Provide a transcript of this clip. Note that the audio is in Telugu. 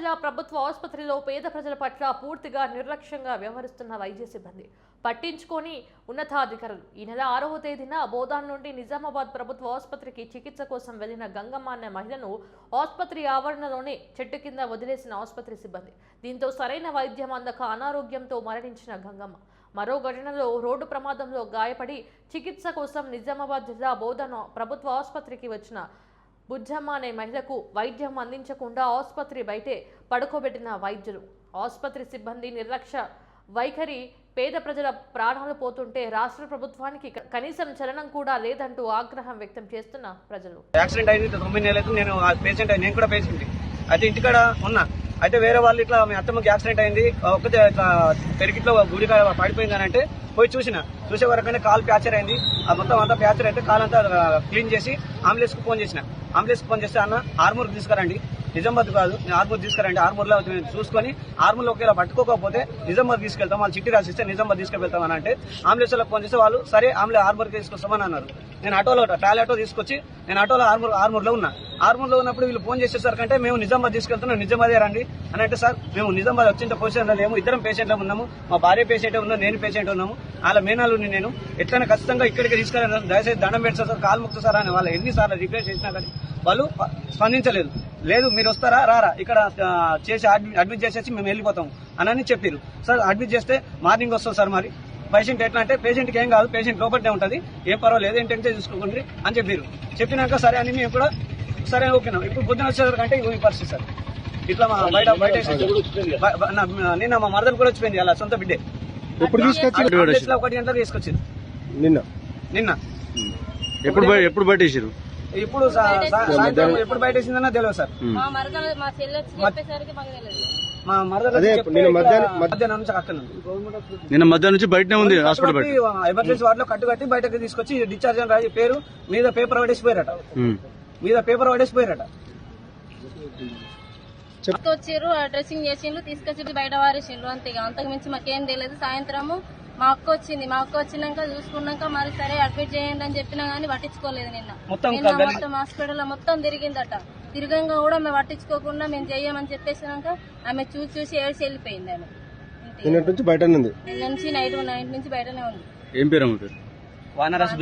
జిల్లా ప్రభుత్వ ఆసుపత్రిలో పేద ప్రజల పట్ల పూర్తిగా నిర్లక్ష్యంగా వ్యవహరిస్తున్న వైద్య సిబ్బంది. పట్టించుకొని ఉన్నతాధికారులు. ఈ నెల ఆరవ తేదీన బోధాన్ నుండి నిజామాబాద్ ప్రభుత్వ ఆసుపత్రికి చికిత్స కోసం వెళ్ళిన గంగమ్మ అనే మహిళను ఆసుపత్రి ఆవరణలోనే చెట్టు కింద వదిలేసిన ఆసుపత్రి సిబ్బంది. దీంతో సరైన వైద్యం అందక అనారోగ్యంతో మరణించిన గంగమ్మ. మరో ఘటనలో రోడ్డు ప్రమాదంలో గాయపడి చికిత్స కోసం నిజామాబాద్ జిల్లా బోధన ప్రభుత్వ ఆసుపత్రికి వచ్చిన బుజ్జమ్మ అనే మహిళకు వైద్యం అందించకుండా ఆసుపత్రి బయటే పడుకోబెట్టిన వైద్యులు. ఆసుపత్రి సిబ్బంది నిర్లక్ష్య. వైఖరి పేద ప్రజల ప్రాణాలు పోతుంటే రాష్ట్ర ప్రభుత్వానికి కనీసం చలనం కూడా లేదంటూ ఆగ్రహం వ్యక్తం చేస్తున్న ప్రజలు. యాక్సిడెంట్ అయింది తొమ్మిది నెలలకు నేను పేషెంట్ నేను కూడా పేషెంట్ అయితే ఇంటికాడ ఉన్నా. అయితే వేరే వాళ్ళు ఇట్లా మీ అత్తమ్మకి యాక్సిడెంట్ అయింది ఒకటే ఇట్లా పెరిగిట్లో గుడిగా పడిపోయింది అని అంటే పోయి చూసిన. చూసే వరకనే కాల్ ప్యాచర్ అయింది. ఆ మొత్తం అంతా ప్యాచర్ అయితే కాల్ అంతా క్లీన్ చేసి అంబులెన్స్కు ఫోన్ చేసిన. అంబులెన్స్ ఫోన్ చేస్తే అన్న ఆర్మూర్ తీసుకురండి. నిజామాబాద్ కాదు నేను ఆర్మూర్ తీసుకురండి ఆర్మూర్లో చూసుకొని ఆర్మూర్లో ఒకవేళ పట్టుకోకపోతే నిజామాబాద్ తీసుకెళ్తాం వాళ్ళు చిట్టి రాసిస్తే నిజామాబాద్ తీసుకెళ్తాం అని అంటే అంబులెన్స్ ఫోన్ చేస్తే వాళ్ళు సరే ఆంబులెన్స్ ఆర్మూర్ తీసుకొస్తామని అన్నారు. నేను ఆటోలో ట్రాలీ ఆటో తీసుకొచ్చి నేను ఆటోలో ఆర్మూర్ ఆర్మూర్లో ఉన్నా. ఆర్మూర్లో ఉన్నప్పుడు వీళ్ళు ఫోన్ చేసేసరికి అంటే మేము నిజామాబాద్ తీసుకెళ్తున్నాం నిజామాబాదే రండి అని అంటే సార్ మేము నిజామాబాద్ వచ్చిన పొజిషన్ లేము ఇద్దరం పేషెంట్లో ఉన్నాము మా భార్య పేషెంట్ ఉన్నాం నేను పేషెంట్ ఉన్నాము వాళ్ళ మేనాలు నేను ఎట్లయినా ఖచ్చితంగా ఇక్కడికి తీసుకెళ్ళాను దయచేసి దండం పెడతా సార్ కాలు ముక్త సార్ అని వాళ్ళు ఎన్నిసార్లు రిక్వెస్ట్ చేసినా కానీ వాళ్ళు స్పందించలేదు. లేదు మీరు వస్తారా? రారా. ఇక్కడ చేసి అడ్మి- అడ్మిట్ చేసేసి మేము వెళ్ళిపోతాం అని చెప్పారు. సార్ అడ్మిట్ చేస్తే మార్నింగ్ వస్తాం సార్ మరి. పేషెంట్ ఎట్లా అంటే పేషెంట్కి ఏం కాదు పేషెంట్ లోపలనే ఉంటుంది. ఏం పర్వాలేదు ఏంటంటే చూసుకోండి అని చెప్పారు. చెప్పినాక సరే అని మేము కూడా సరే ఓకేనా ఇప్పుడు పొద్దున వచ్చేసరికి ఈ పరిస్థితి సార్. ఇట్లా మా బయట బయట నిన్న మా మరదలు కూడా వచ్చిపోయింది అలా సొంత బిడ్డే. ఎప్పుడు తీసుకొచ్చి ఒకటి గంటలకు తీసుకొచ్చింది నిన్న. నిన్న. ఎప్పుడు ఎప్పుడు బయటేసారు ఇప్పుడు సాయంత్రం ఎప్పుడు బయట వేసిందన్నా తెలియదు సార్. మా మరదలు మా చెల్లి వచ్చి చెప్పేసరికి మాకు తెలియదు. మా మరదలు అదే, చెప్తే నిన్న మధ్యాహ్నం- మధ్యాహ్నం నుంచి అక్కడ ఉంది. నిన్న మధ్యాహ్నం నుంచి బయటనే ఉంది హాస్పిటల్ బయట. ఎమర్జెన్సీ వార్డులో కట్టు కట్టి బయటకు తీసుకొచ్చి డిశ్చార్జ్ అని రాయి పేరు మీద పేపర్ పడేసిపోయారట. మీద పేపర్ పడేసిపోయారట. వచ్చారు డ్రెస్సింగ్ చేసిండ్రు తీసుకొచ్చి బయట వారేసిండ్రు అంతే ఇక. అంతకు మించి మాకేం తెలియదు. సాయంత్రము మా అక్క వచ్చింది మా అక్క వచ్చినాక చూసుకున్నాక మరి సరే అడ్మిట్ చేయండి అని చెప్పినా గానీ పట్టించుకోలేదు నిన్న. మొత్తం నిన్న గల్లీ- మొత్తం హాస్పిటల్ మొత్తం తిరిగిందట. తిరగంగా కూడా మేము పట్టించుకోకుండా మేము చెయ్యమని చెప్పేసినాక ఆమె చూసి చూసి ఏడ్చి వెళ్ళిపోయింది ఆమె. నిన్నటి నుంచి బయటనే ఉంది. నిన్న నుంచి నైట్ నైట్ నుంచి బయటనే ఉంది. ఏం పేరు వానరాసు